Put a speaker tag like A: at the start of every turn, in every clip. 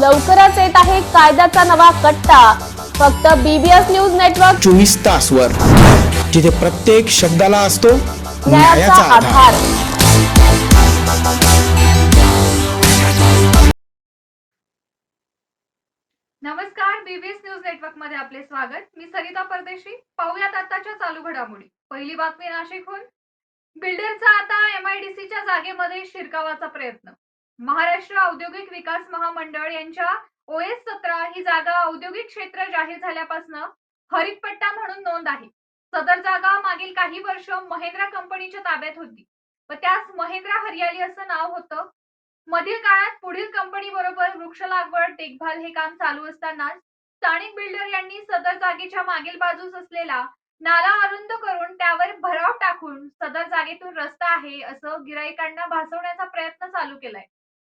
A: लवकरच येत आहे कायद्याचा नवा कट्टा. फक्त बीबीएस न्यूज नेटवर्क
B: चोवीस तास वर जिथे प्रत्येक शब्दाला असतो
A: न्यायाचा आधार.
C: नमस्कार बीबीएस न्यूज नेटवर्कमध्ये आपले स्वागत. मी सरिता परदेशी. पाहूयात आताच्या चालू घडामोडी. पहिली बातमी नाशिकहून. बिल्डरचा आता एमआयडीसीच्या जागेमध्ये शिरकावाचा प्रयत्न. महाराष्ट्र औद्योगिक विकास महामंडळ यांच्या ओएस सतरा ही जागा औद्योगिक क्षेत्र जाहीर झाल्यापासून हरितपट्टा म्हणून नोंद आहे. सदर जागा मागील काही वर्ष महेंद्रा कंपनीच्या ताब्यात होती. व त्यास महेंद्रा हरियाली असं नाव होतं. मधील काळात पुढील कंपनी बरोबर वृक्ष लागवड देखभाल हे काम चालू असताना स्थानिक बिल्डर यांनी सदर जागेच्या मागील बाजूस असलेला नाला अरुंद करून त्यावर भराव टाकून सदर जागेतून रस्ता आहे असं गिराईकांना भासवण्याचा प्रयत्न चालू केलाय.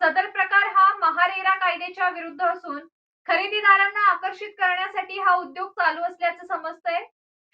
C: सदर प्रकार हा महारेरा कायद्याच्या विरुद्ध असून खरेदीदारांना आकर्षित करण्यासाठी हा उद्योग चालू असल्याचं समजतंय.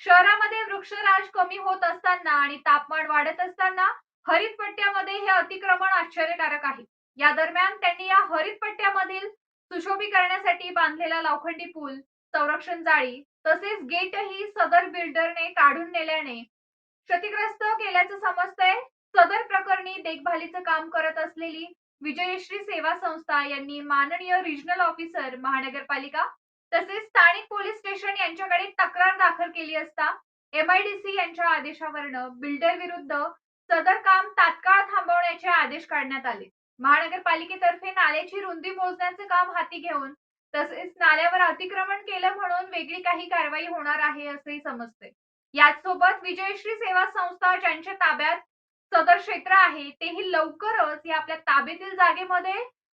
C: शहरामध्ये वृक्षराज कमी होत असताना आणि तापमान वाढत असताना हरित पट्ट्यामध्ये हे अतिक्रमण आश्चर्यकारक आहे. या दरम्यान त्यांनी या हरित पट्ट्यामधील सुशोभीकरणासाठी बांधलेला लोखंडी पूल संरक्षण जाळी तसेच गेटही सदर बिल्डरने काढून नेल्याने क्षतिग्रस्त केल्याचं समजतंय. सदर प्रकरणी देखभालीचं काम करत असलेली विजयश्री सेवा संस्था यांनी माननीय रिजनल ऑफिसर महानगरपालिका तसेच स्थानिक पोलीस स्टेशन यांच्याकडे तक्रार दाखल केली असता एमआयडीसी यांच्या आदेशावरनं बिल्डर विरुद्ध सदर काम तात्काळ थांबवण्याचे आदेश काढण्यात आले. महानगरपालिकेतर्फे नाल्याची रुंदी मोजण्याचे काम हाती घेऊन तसेच नाल्यावर अतिक्रमण केलं म्हणून वेगळी काही कारवाई होणार आहे असेही समजते. याचसोबत विजयश्री सेवा संस्था ज्यांच्या ताब्यात सदर क्षेत्र आहे तेही लवकरच या आपल्या ताब्यातील जागेमध्ये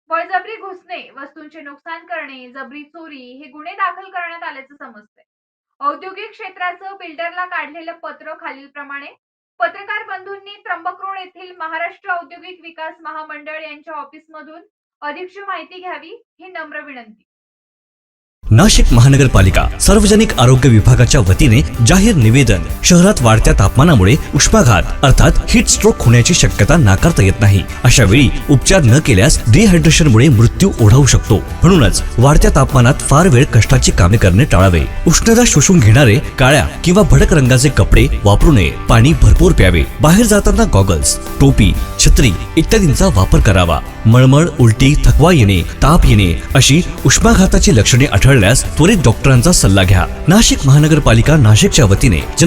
C: बळजबरी घुसणे वस्तूंचे नुकसान करणे जबरी चोरी हे गुन्हे दाखल करण्यात आल्याचं समजतंय. औद्योगिक क्षेत्राचं बिल्डरला काढलेलं पत्र खालील प्रमाणे पत्रकार बंधूंनी त्र्यंबक रोड येथील महाराष्ट्र औद्योगिक विकास महामंडळ यांच्या ऑफिसमधून अधिकची माहिती घ्यावी ही नम्र विनंती.
D: नाशिक महानगरपालिका सार्वजनिक आरोग्य विभागाच्या वतीने जाहीर निवेदन. शहरात वाढत्या तापमानामुळे उष्माघात अर्थात हिट स्ट्रोक होण्याची शक्यता नाकारता येत नाही. अशा वेळी उपचार न केल्यास डिहायड्रेशनमुळे मृत्यू ओढावू शकतो. म्हणूनच वाढत्या तापमानात फार वेळ कष्टाची कामे करणे टाळावे. उष्णता शोषून घेणारे काळ्या किंवा भडक रंगाचे कपडे वापरू नये. पाणी भरपूर प्यावे. बाहेर जाताना गॉगल्स टोपी छत्री इत्यादींचा वापर करावा. मळमळ उलटी थकवा येणे ताप येणे अशी उष्माघाताची लक्षणे आढळल्यास त्वरित डॉक्टरांचा सल्ला घ्या. नाशिक महानगरपालिका नाशिकच्या वतीने जन